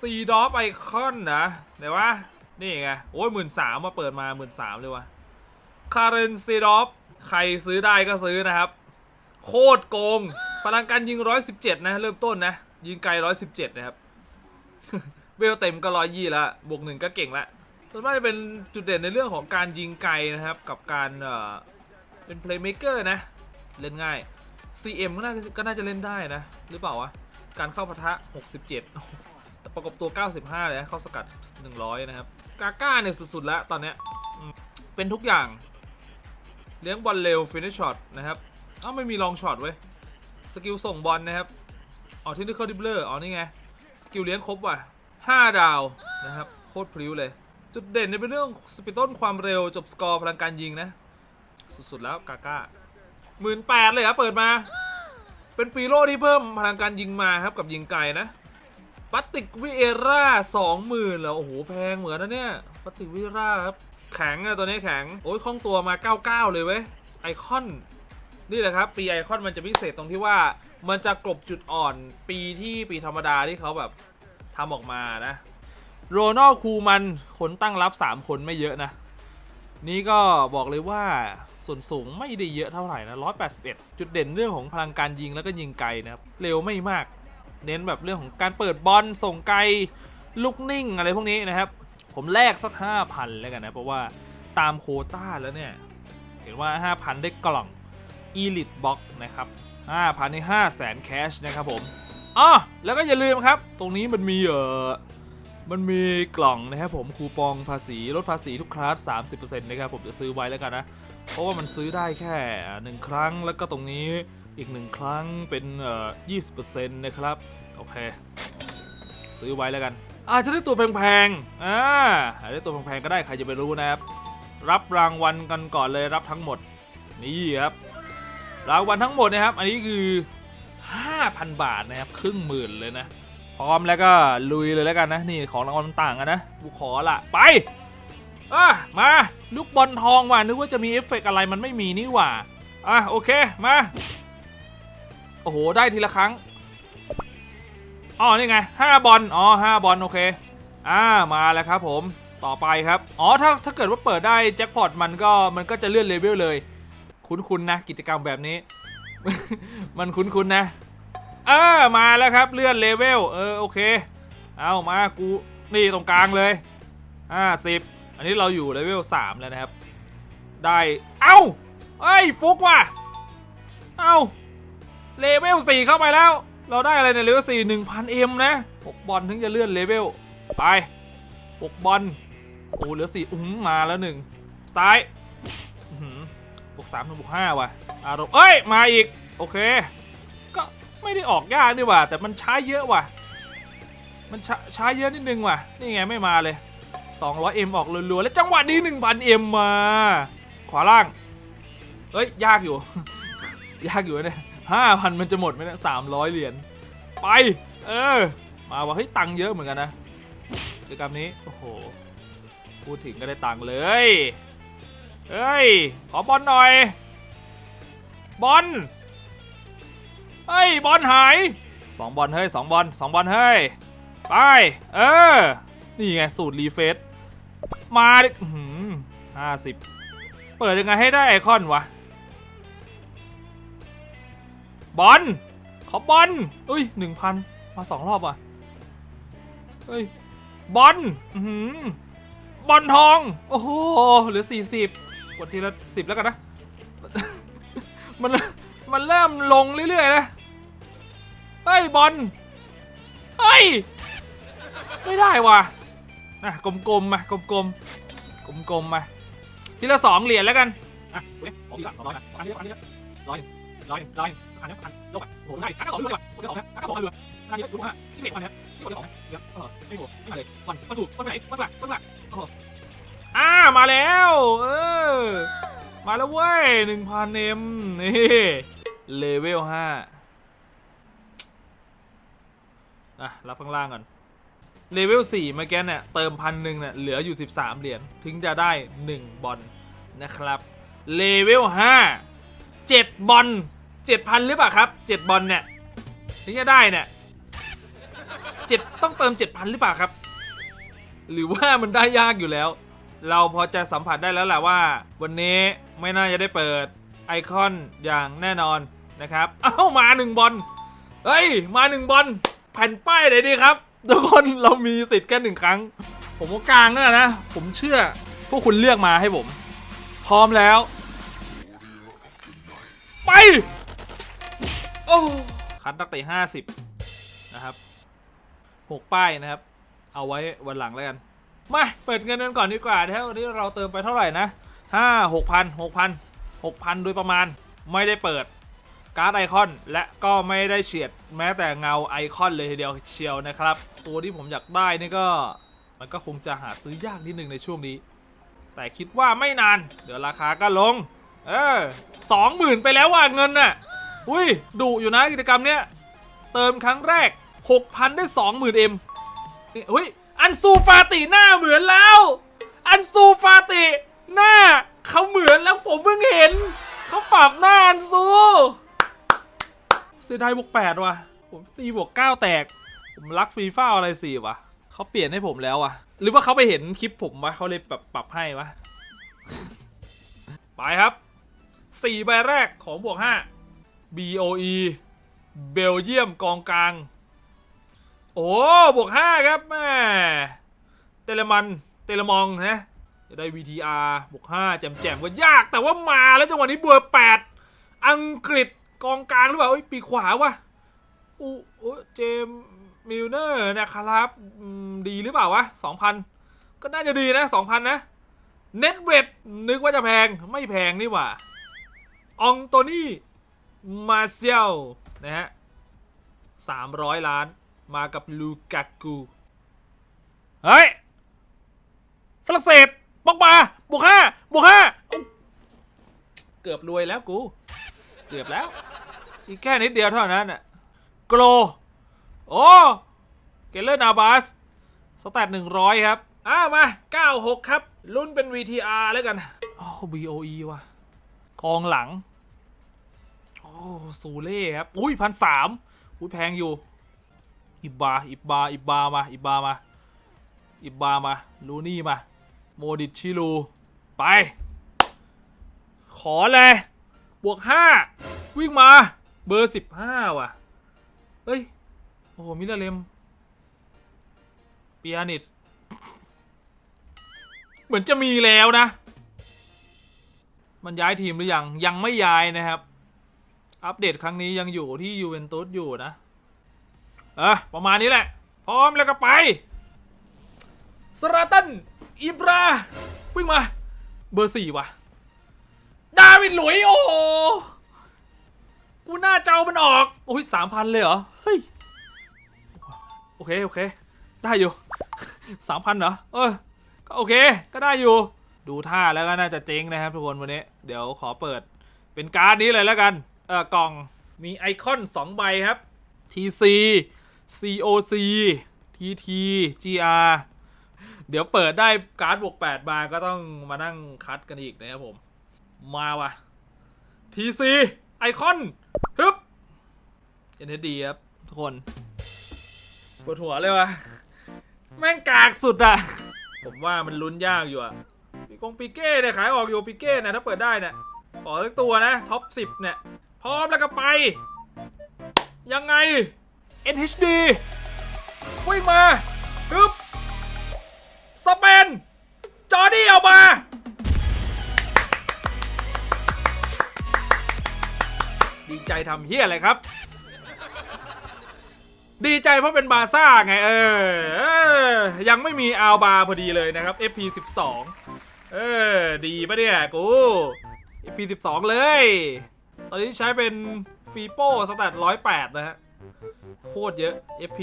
ซีดอฟไอคอนนะไหนวะ นี่ไง โอ้ยหมื่นสามมาเปิดมาหมื่นสามเลยวะคาร์เรนซีดอฟใครซื้อได้ก็ซื้อนะครับ โคตรโกง พลังการยิง117นะ เริ่มต้นนะ ยิงไกล117นะครับ เวลเต็มก็ร้อยยี่ละบวกหนึ่งก็เก่งละส่วนมากจะเป็นจุดเด่นในเรื่องของการยิงไกลนะครับ กับการเอ่อเป็นเพลย์เม k เกอร์นะ เล่นง่าย CM ก็น่าก็น่าจะเล่นได้นะ หรือเปล่าวะ การเข้าปะทะ 67แต่ ประกบตัว 95 เลยนะเข้าสกัด 100 นะครับ กาก้าเนี่ยสุด ๆ แล้วตอนเนี้ยเป็นทุกอย่าง เลี้ยงบอลเร็วฟินิชช็อตนะครับเอ้าไม่มีลองช็อตเว้ย สกิลส่งบอลนะครับอ๋อที่นี่เขาดิบเลอร์อ๋อนี่ไง สกิลเลี้ยงครบว่ะ 5 ดาวนะครับ โคตรพริ้วเลย จุดเด่นเนี่ยเป็นเรื่องสปีดต้นความเร็วจบสกอร์พลังการยิงนะ สุด ๆ แล้วกาก้าหมื่นแปดเลยครับเปิดมา เป็นปีโร่ที่เพิ่มพลังการยิงมาครับกับยิงไกลนะ ปัตติกวิเอร่าสองหมื่นเหรอโอ้โหแพงเหมือนนะเนี่ยปัตติกวิเอร่าครับแข็งอะตัวนี้แข็งโอ้ยคล่องตัวมา 99 เลยเว้ยไอคอนนี่แหละครับ ปีไอคอนมันจะพิเศษตรงที่ว่ามันจะกลบจุดอ่อนปีที่ปีธรรมดาที่เขาแบบทำออกมานะโรนัลคูมันคนตั้งรับ 3 คนไม่เยอะนะ นี่ก็บอกเลยว่าส่วนสูงไม่ได้เยอะเท่าไหร่นะ 181 จุดเด่นเรื่องของพลังการยิงแล้วก็ยิงไกลนะครับ เร็วไม่มาก เน้นแบบเรื่องของการเปิดบอลส่งไกลลูกนิ่งอะไรพวกนี้นะครับ ผมแลกสัก5,000แล้วกันนะ เพราะว่าตามโคต้าแล้วเนี่ย เห็นว่า 5,000 ได้กล่อง Elite Box นะครับ 5,000ใน5แสนแคชนะครับผมอ๋อแล้วก็อย่าลืมครับ ตรงนี้มันมีเออมันมีกล่องนะครับผมคูปองภาษีลดภาษีทุกคลาส 30%นะครับผมจะซื้อไว้แล้วกันนะ เพราะว่ามันซื้อได้แค่หนึ่งครั้งแล้วก็ตรงนี้ อีกหนึ่งครั้งเป็นเอ่อ20%นะครับ โอเค ซื้อไว้แล้วกัน อาจจะได้ตัวแพงๆอ่าอาจจะได้ตัวแพงๆก็ได้ใครจะไปรู้นะครับ รับรางวัลกันก่อนเลยรับทั้งหมด นี่ครับ รางวัลทั้งหมดนะครับ อันนี้คือ 5,000 บาทนะครับ ครึ่งหมื่นเลยนะ พร้อมแล้วก็ลุยเลยแล้วกันนะ นี่ของรางวัลมันต่างกันนะกูขอละไปอะมาลูกบอลทองว่ะนึกว่าจะมีเอฟเฟกต์อะไรมันไม่มีนี่หว่าอะโอเคมา อ้โห ได้ทีละครั้ง อ๋อ นี่ไงห้าบอล อ๋อห้าบอล โอเค อ่า มาแล้วครับผม ต่อไปครับ อ๋อ ถ้า ถ้าเกิดว่าเปิดได้แจ็คพอตมันก็ มันก็จะเลื่อนเลเวลเลย คุ้นๆนะ กิจกรรมแบบนี้ มันคุ้นๆนะ เออ มาแล้วครับ เลื่อนเลเวล เออ โอเค เอามา กู นี่ตรงกลางเลยอ่าสิบอันนี้เราอยู่เลเวลสามแล้วนะครับ ได้ เอ้าเอ้ย ฟุกว่ะ เอ้า เลเวล4เข้าไปแล้ว เราได้อะไรในเลเวล4 1000 M นะ 6 บอลถึงจะเลื่อนเลเวล ไป 6 บอล โอ้เหลือ 4 อุ้งมาแล้วหนึ่งซ้ายอื้อหือบวก3ถึงบวก5ว่ะ อารมณ์เอ้ย มาอีก โอเค ก็ไม่ได้ออกยากนี่ว่าแต่มันช้าเยอะว่ะ มันช้าช้าเยอะนิดนึงว่ะ นี่ไงไม่มาเลย 200 M ออกรัวๆ แล้วจังหวะนี้ 1000 M มา ขวาล่าง เฮ้ย ยากอยู่ ยากอยู่เนี่ย ห้าพันมันจะหมดไหมเนี่ยสามร้อยเหรียญไป เออ มาว่าเฮ้ยตังค์เยอะเหมือนกันนะกิจกรรมนี้ โอ้โห พูดถึงก็ได้ตังค์เลย เฮ้ย ขอบอลหน่อย บอลเฮ้ย บอลหายสองบอลเฮ้ยสองบอลสองบอลเฮ้ย ไป เออ นี่ไง สูตรรีเฟซมาห้าสิบ เปิดยังไงให้ได้ไอคอนวะ บอลขอบอลเอ้ยหนึ่งพันมาสองรอบว่ะเฮ้ยบอลบอลทอง โอ้โหเหลือสี่สิบกดทีละสิบแล้วกันนะ มันมันเริ่มลงเรื่อยๆนะเฮ้ยบอลเฮ้ย ไม่ได้ว่ะนะกลมๆมากลมๆกลมๆมาทีละสองเหรียญแล้วกันอะเว้ยผมกละสองร้อยอะอันนี้อันนี้ร้อย ร้อยร้อยอันนี้พันโลบอะโอ้โหได้อันก็สองด้วยคนที่สองนะอันก็สองเลยอันนี้รู้ฮะที่เด็กอันเนี้ยที่คนที่สองเดี๋ยวเออไม่โหไม่มาเลยมันมันถูกมันไหนมันหลักมันหลักโอ้โหอ่ามาแล้ว เออ มาแล้วเว้ยหนึ่งพันเอ็มนี่เลเวลห้าอะรับข้างล่างก่อนเลเวล4เมื่อกี้เนี่ยเติมพันหนึ่งเนี่ยเหลืออยู่ 13 เหรียญถึงจะได้ 1 บอลนะครับเลเวล5 7 บอล7,000 หรือเปล่าครับ 7 บอลเนี่ยถึงจะได้เนี่ยเจ็ดต้องเติม 7,000 หรือเปล่าครับ หรือว่ามันได้ยากอยู่แล้ว เราพอจะสัมผัสได้แล้วแหละว่า วันนี้ไม่น่าจะได้เปิดไอคอนอย่างแน่นอนนะครับ เอ้ามาหนึ่งบอลเฮ้ย มาหนึ่งบอลแผ่นป้ายไหนดีครับ ทุกคนเรามีสิทธิ์แค่หนึ่งครั้ง ผมก็กลางนะนะ ผมเชื่อพวกคุณเลือกมาให้ผม พร้อมแล้ว ไปโอ้คัดนักเตะห้าสิบนะครับหกป้ายนะครับ เอาไว้วันหลังแล้วกัน มาเปิดเงินกันก่อนดีกว่านะครับวันนี้เราเติมไปเท่าไหร่นะห้าหกพันหกพันหกพันโดยประมาณไม่ได้เปิดการ์ดไอคอนและก็ไม่ได้เฉียดแม้แต่เงาไอคอนเลยทีเดียวเชียวนะครับ ตัวที่ผมอยากได้นี่ก็ มันก็คงจะหาซื้อยากนิดนึงในช่วงนี้ แต่คิดว่าไม่นาน เดี๋ยวราคาก็ลง เออสองหมื่นไปแล้วว่ะเงินน่ะอุ้ยดุอยู่นะกิจกรรมเนี้ยเติมครั้งแรก 6,000 ได้ 20,000เอ็มอุ้ยอันซูฟาติหน้าเหมือนแล้ว อันซูฟาติหน้าเขาเหมือนแล้วผมเพิ่งเห็น เขาปรับหน้าอันซูเสียดายบวกแปดว่ะ ผมตีบวกเก้าแตก ผมรักฟีฟ่าอะไรสี่วะเขาเปลี่ยนให้ผมแล้วอะหรือว่าเขาไปเห็นคลิปผมวะเขาเลยแบบปรับให้วะ ไปครับ สี่ใบแรกของบวกห้า BOE เบลเยียมกองกลาง โอ้บวกห้าครับแม่เตเลมันเตเลมองนะจะได้ VTR บวกห้าแจมๆก็ยาก แต่ว่ามาแล้วจังหวะนี้เบอร์แปดอังกฤษกองกลางหรือเปล่าปีขวาวะอู้เจมมิลเนอร์นะครับ ดีหรือเปล่าวะสองพันก็น่าจะดีนะสองพันนะ เน็ตเวทนึกว่าจะแพงไม่แพงนี่หว่า องโตนี่ มาเซียลนะฮะสามร้อยล้านมากับลูกากู เฮ้ย ฝรั่งเศสบอกมาบวกห้าบวกห้าเกือบรวยแล้วกู เกือบแล้ว อีกแค่นิดเดียวเท่านั้นน่ะโกล โอ้เกลเลอร์นาบาส สแตทหนึ่งร้อยครับอ่ามา 96 ครับ รุ่นเป็น VTR แล้วกัน โอ้ BOE ว่ะกองหลัง อ้ซูเล่ครับ อุ้ยพันสามอุ้ยแพงอยู่ อิบบา อิบบา อิบบามา อิบบามา อิบบามา ลูนี่มา โมดิชิลู ไป ขอเลย บวกห้า วิ่งมา เบอร์สิบห้าว่ะ เฮ้ย โอ้โห มิลเลมเปียนิตเหมือนจะมีแล้วนะ มันย้ายทีมหรือยัง ยังไม่ย้ายนะครับ อัปเดตครั้งนี้ยังอยู่ที่ยูเวนตุสอยู่นะ เออประมาณนี้แหละ พร้อมแล้วก็ไปสราตันอิบราวิ่งมา เบอร์สี่ว่ะ ดาวิดหลุย โอ้กูหน้าเจ้ามันออก โอ้ยสามพันเลยเหรอ เฮ้ย โอเค โอเค ได้อยู่สามพันเหรอ เออ ก็โอเค ก็ได้อยู่ ดูท่าแล้วก็น่าจะเจ๊งนะครับทุกคนวันนี้ เดี๋ยวขอเปิดเป็นการ์ดนี้เลยแล้วกัน เอ่อกล่องมีไอคอน 2 ใบครับ TC COC TT GR เดี๋ยวเปิดได้การ์ดบวก8มาก็ต้องมานั่งคัดกันอีกนะครับผม มาว่ะ TC ไอคอนฮึบ NHD ครับ ทุกคนปวดหัวเลยวะแม่งกากสุดอะผมว่ามันลุ้นยากอยู่อะปีกงปีเก้เนี่ยขายออกอยู่ปีเก้เนี่ยถ้าเปิดได้เนี่ยขอสักตัวนะ ท็อป 10 เนี่ย พร้อมแล้วก็ไป ยังไง NHD วิ่งมาฮึบสเปน จอร์ดี้เอามา ดีใจทำเฮียอะไรครับ ดีใจเพราะเป็นบาซ่าไง เออเออยังไม่มีอัลบาพอดีเลยนะครับ FP 12 เออ ดีปะเนี่ย กู FP 12 เลย ตอนนี้ใช้เป็นฟีโป้สแตท108นะฮะ โคตรเยอะ FP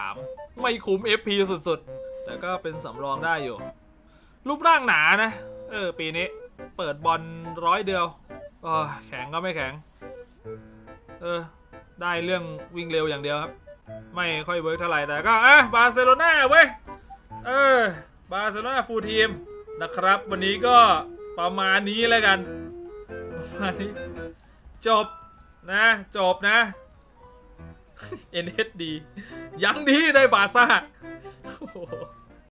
13 ไม่คุ้ม FP สุดๆ แต่ก็เป็นสำรองได้อยู่ รูปร่างหนานะ เออ ปีนี้ เปิดบอลร้อยเดียวออแข็งก็ไม่แข็ง เออ ได้เรื่องวิ่งเร็วอย่างเดียวครับ ไม่ค่อยเวิร์กเท่าไหร่แต่ก็อะบาร์เซโลนาเว้ย เออ บาร์เซโลนาฟูลทีมนะครับ วันนี้ก็ประมาณนี้แล้วกันประมาณนี้ จบนะจบนะ NSD ยังดีได้บาซ่า